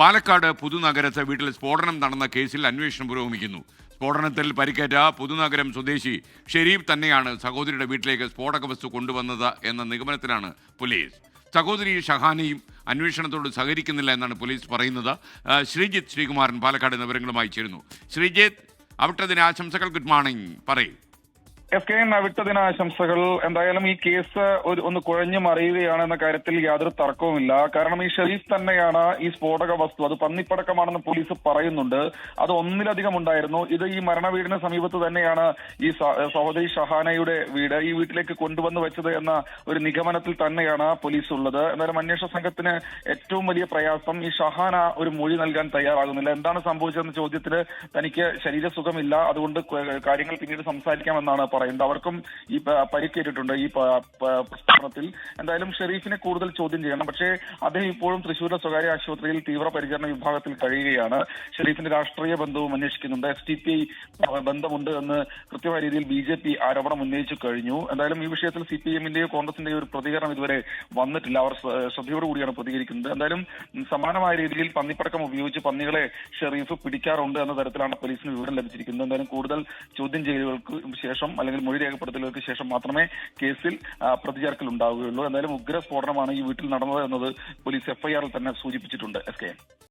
പാലക്കാട് പുതുനഗരത്ത് വീട്ടിൽ സ്ഫോടനം നടന്ന കേസിൽ അന്വേഷണം പുരോഗമിക്കുന്നു. സ്ഫോടനത്തിൽ പരിക്കേറ്റ പുതുനഗരം സ്വദേശി ഷെരീഫ് തന്നെയാണ് സഹോദരിയുടെ വീട്ടിലേക്ക് സ്ഫോടക വസ്തു കൊണ്ടുവന്നത് എന്ന നിഗമനത്തിലാണ് പോലീസ്. സഹോദരി ഷഹാനയും അന്വേഷണത്തോട് സഹകരിക്കുന്നില്ല എന്നാണ് പോലീസ് പറയുന്നത്. ശ്രീജിത്ത് ശ്രീകുമാരൻ പാലക്കാട് വിവരങ്ങളുമായി ചേരുന്നു. ശ്രീജിത്ത് അവിട്ടതിന് ആശംസകൾ ഗുഡ് മോർണിംഗ്. പറയൂ. എസ് കെ എൻ വിട്ടതിന് ആശംസകൾ എന്തായാലും ഈ കേസ് ഒരു ഒന്ന് കുഴഞ്ഞു മറിയുകയാണ് എന്ന കാര്യത്തിൽ യാതൊരു തർക്കവുമില്ല. കാരണം ഈ ഷെരീഫ് തന്നെയാണ് ഈ സ്ഫോടക വസ്തു. അത് പന്നിപ്പടക്കമാണെന്ന് പോലീസ് പറയുന്നുണ്ട്. അത് ഒന്നിലധികം ഉണ്ടായിരുന്നു. ഇത് ഈ മരണ വീടിന് സമീപത്ത് തന്നെയാണ് ഈ സഹോദരി ഷഹാനയുടെ വീട് ഈ വീട്ടിലേക്ക് കൊണ്ടുവന്ന് വെച്ചത് എന്ന ഒരു നിഗമനത്തിൽ തന്നെയാണ് പോലീസ് ഉള്ളത് എന്തായാലും അന്വേഷണ സംഘത്തിന് ഏറ്റവും വലിയ പ്രയാസം ഈ ഷഹാന ഒരു മൊഴി നൽകാൻ തയ്യാറാകുന്നില്ല. എന്താണ് സംഭവിച്ചതെന്ന ചോദ്യത്തിന് തനിക്ക് ശരീരസുഖമില്ല. അതുകൊണ്ട് കാര്യങ്ങൾ പിന്നീട് സംസാരിക്കാമെന്നാണ് പറയുന്നത്. അവർക്കും ഈ പരിക്കേറ്റിട്ടുണ്ട്. ഈ പ- പ- പ്രസ്താവനത്തിൽ എന്തായാലും ഷെരീഫിനെ കൂടുതൽ ചോദ്യം ചെയ്യണം. പക്ഷേ അദ്ദേഹം ഇപ്പോഴും തൃശ്ശൂരിലെ സ്വകാര്യ ആശുപത്രിയിൽ തീവ്രപരിചരണ വിഭാഗത്തിൽ കഴിയുകയാണ്. ഷെരീഫിന്റെ രാഷ്ട്രീയ ബന്ധവും അന്വേഷിക്കുന്നുണ്ട്. എസ് ടി പി ബന്ധമുണ്ട് എന്ന് കൃത്യമായ രീതിയിൽ ബി ജെ പി ആരോപണം ഉന്നയിച്ചു കഴിഞ്ഞു. എന്തായാലും ഈ വിഷയത്തിൽ സി പി എമ്മിന്റെയോ കോൺഗ്രസിന്റെയോ ഒരു പ്രതികരണം ഇതുവരെ വന്നിട്ടില്ല. അവർ ശ്ര- ശ്രദ്ധയോടുകൂടിയാണ് പ്രതികരിക്കുന്നത്. എന്തായാലും സമാനമായ രീതിയിൽ പന്നിപ്പടക്കം ഉപയോഗിച്ച് പന്നികളെ ഷെറീഫ് പിടിക്കാറുണ്ട് എന്ന തരത്തിലാണ് പോലീസിന് വിവരം ലഭിച്ചിരിക്കുന്നത്. എന്തായാലും കൂടുതൽ ചോദ്യം ചെയ്യലുകൾക്ക് ശേഷം അല്ലെങ്കിൽ മൊഴി രേഖപ്പെടുത്തലുകൾക്ക് ശേഷം മാത്രമേ കേസിൽ പ്രതിചേർക്കൽ ഉണ്ടാവുകയുള്ളൂ എന്തായാലും ഉഗ്ര സ്ഫോടനമാണ് ഈ വീട്ടിൽ നടന്നത് എന്നത് പോലീസ് എഫ്ഐആറിൽ തന്നെ സൂചിപ്പിച്ചിട്ടുണ്ട് എസ് കെ